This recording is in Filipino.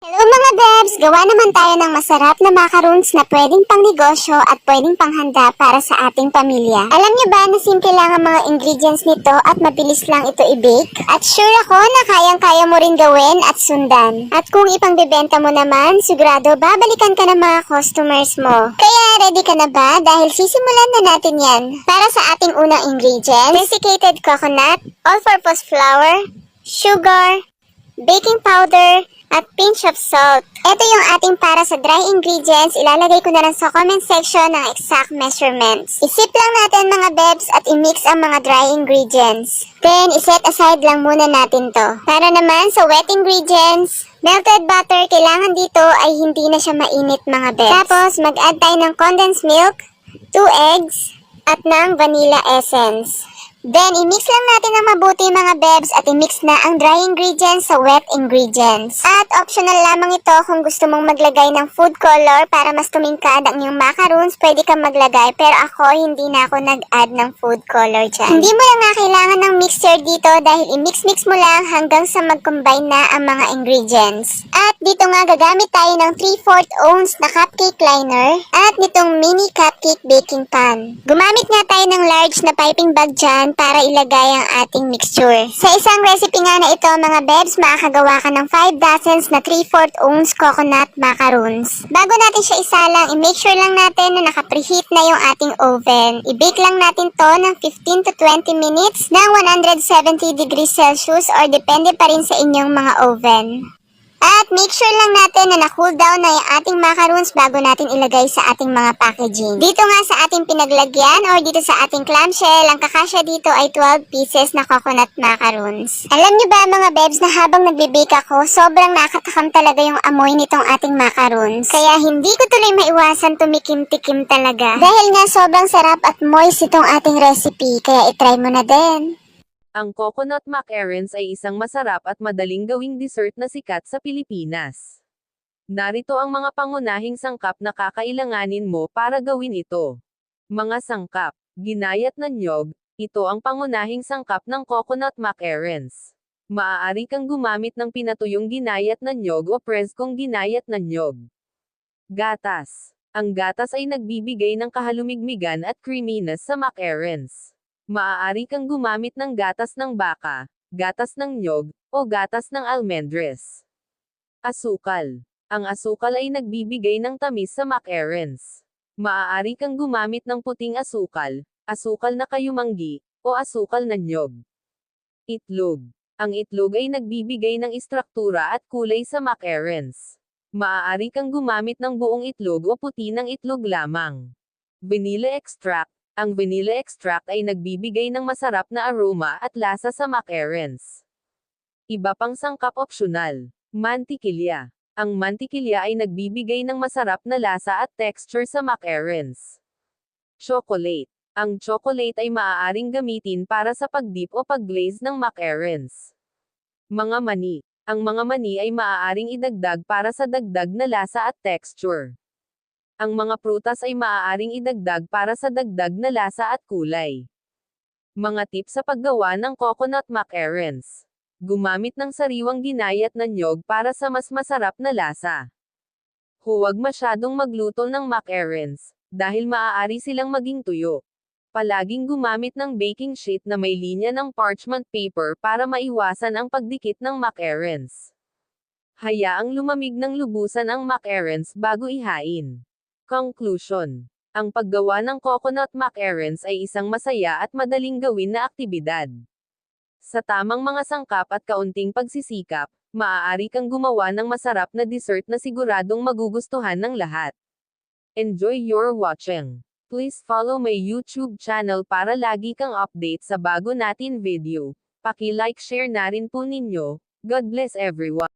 Hello mga Debs! Gawa naman tayo ng masarap na macaroons na pwedeng pang negosyo at pwedeng panghanda para sa ating pamilya. Alam niyo ba na simple lang ang mga ingredients nito at mabilis lang ito i-bake? At sure ako na kayang-kaya mo rin gawin at sundan. At kung ipangbebenta mo naman, sigurado babalikan ka ng mga customers mo. Kaya ready ka na ba? Dahil sisimulan na natin yan. Para sa ating unang ingredients, desiccated coconut, all-purpose flour, sugar, baking powder, at pinch of salt. Ito yung ating para sa dry ingredients. Ilalagay ko na lang sa comment section ng exact measurements. Isip lang natin mga bebs at i-mix ang mga dry ingredients. Then, iset aside lang muna natin to. Para naman sa wet ingredients, melted butter, kailangan dito ay hindi na siya mainit mga bebs. Tapos, mag-add tayo ng condensed milk, 2 eggs, at ng vanilla essence. Then, i-mix lang natin ng mabuti mga bebs at i-mix na ang dry ingredients sa wet ingredients. At optional lamang ito kung gusto mong maglagay ng food color para mas tumingkad ang iyong macaroons, pwede kang maglagay. Pero ako, hindi na ako nag-add ng food color dyan. Hindi mo lang nga kailangan ng mixer dito dahil i-mix-mix mo lang hanggang sa mag-combine na ang mga ingredients. Dito nga gagamit tayo ng 3-4 ounce na cupcake liner at nitong mini cupcake baking pan. Gumamit nga tayo ng large na piping bag dyan para ilagay ang ating mixture. Sa isang recipe nga na ito mga bebs, makakagawa ka ng 5 dozens na 3-4 ounce coconut macaroons. Bago natin siya isalang, i-make sure lang natin na naka-preheat na yung ating oven. I-bake lang natin to ng 15 to 20 minutes ng 170 degrees Celsius or depende pa rin sa inyong mga oven. Make sure lang natin na na-cool down na yung ating macaroons bago natin ilagay sa ating mga packaging. Dito nga sa ating pinaglagyan or dito sa ating clamshell, ang kakasya dito ay 12 pieces na coconut macaroons. Alam niyo ba mga bebs na habang nagbe-bake ako, sobrang nakatakam talaga yung amoy nitong ating macaroons. Kaya hindi ko tuloy maiwasan tumikim-tikim talaga. Dahil nga sobrang sarap at moist itong ating recipe, kaya itry mo na din. Ang coconut macarons ay isang masarap at madaling gawing dessert na sikat sa Pilipinas. Narito ang mga pangunahing sangkap na kakailanganin mo para gawin ito. Mga sangkap, ginayat na nyog, ito ang pangunahing sangkap ng coconut macarons. Maaari kang gumamit ng pinatuyong ginayat na nyog o preskong ginayat na nyog. Gatas. Ang gatas ay nagbibigay ng kahalumigmigan at creaminess sa macarons. Maaari kang gumamit ng gatas ng baka, gatas ng nyog, o gatas ng almendres. Asukal. Ang asukal ay nagbibigay ng tamis sa macarons. Maaari kang gumamit ng puting asukal, asukal na kayumanggi, o asukal na nyog. Itlog. Ang itlog ay nagbibigay ng istruktura at kulay sa macarons. Maaari kang gumamit ng buong itlog o puti ng itlog lamang. Vanilla extract. Ang vanilla extract ay nagbibigay ng masarap na aroma at lasa sa macarons. Iba pang sangkap opsyonal. Mantikilya. Ang mantikilya ay nagbibigay ng masarap na lasa at texture sa macarons. Chocolate. Ang chocolate ay maaaring gamitin para sa pagdip o pagglaze ng macarons. Mga mani. Ang mga mani ay maaaring idagdag para sa dagdag na lasa at texture. Ang mga prutas ay maaaring idagdag para sa dagdag na lasa at kulay. Mga tips sa paggawa ng coconut macarons. Gumamit ng sariwang ginayat na nyog para sa mas masarap na lasa. Huwag masyadong magluto ng macarons, dahil maaari silang maging tuyo. Palaging gumamit ng baking sheet na may linya ng parchment paper para maiwasan ang pagdikit ng macarons. Hayaang lumamig ng lubusan ang macarons bago ihain. Conclusion. Ang paggawa ng coconut macarons ay isang masaya at madaling gawin na aktibidad. Sa tamang mga sangkap at kaunting pagsisikap, maaari kang gumawa ng masarap na dessert na siguradong magugustuhan ng lahat. Enjoy your watching. Please follow my YouTube channel para lagi kang update sa bago natin video. Paki-like share na rin po ninyo. God bless everyone.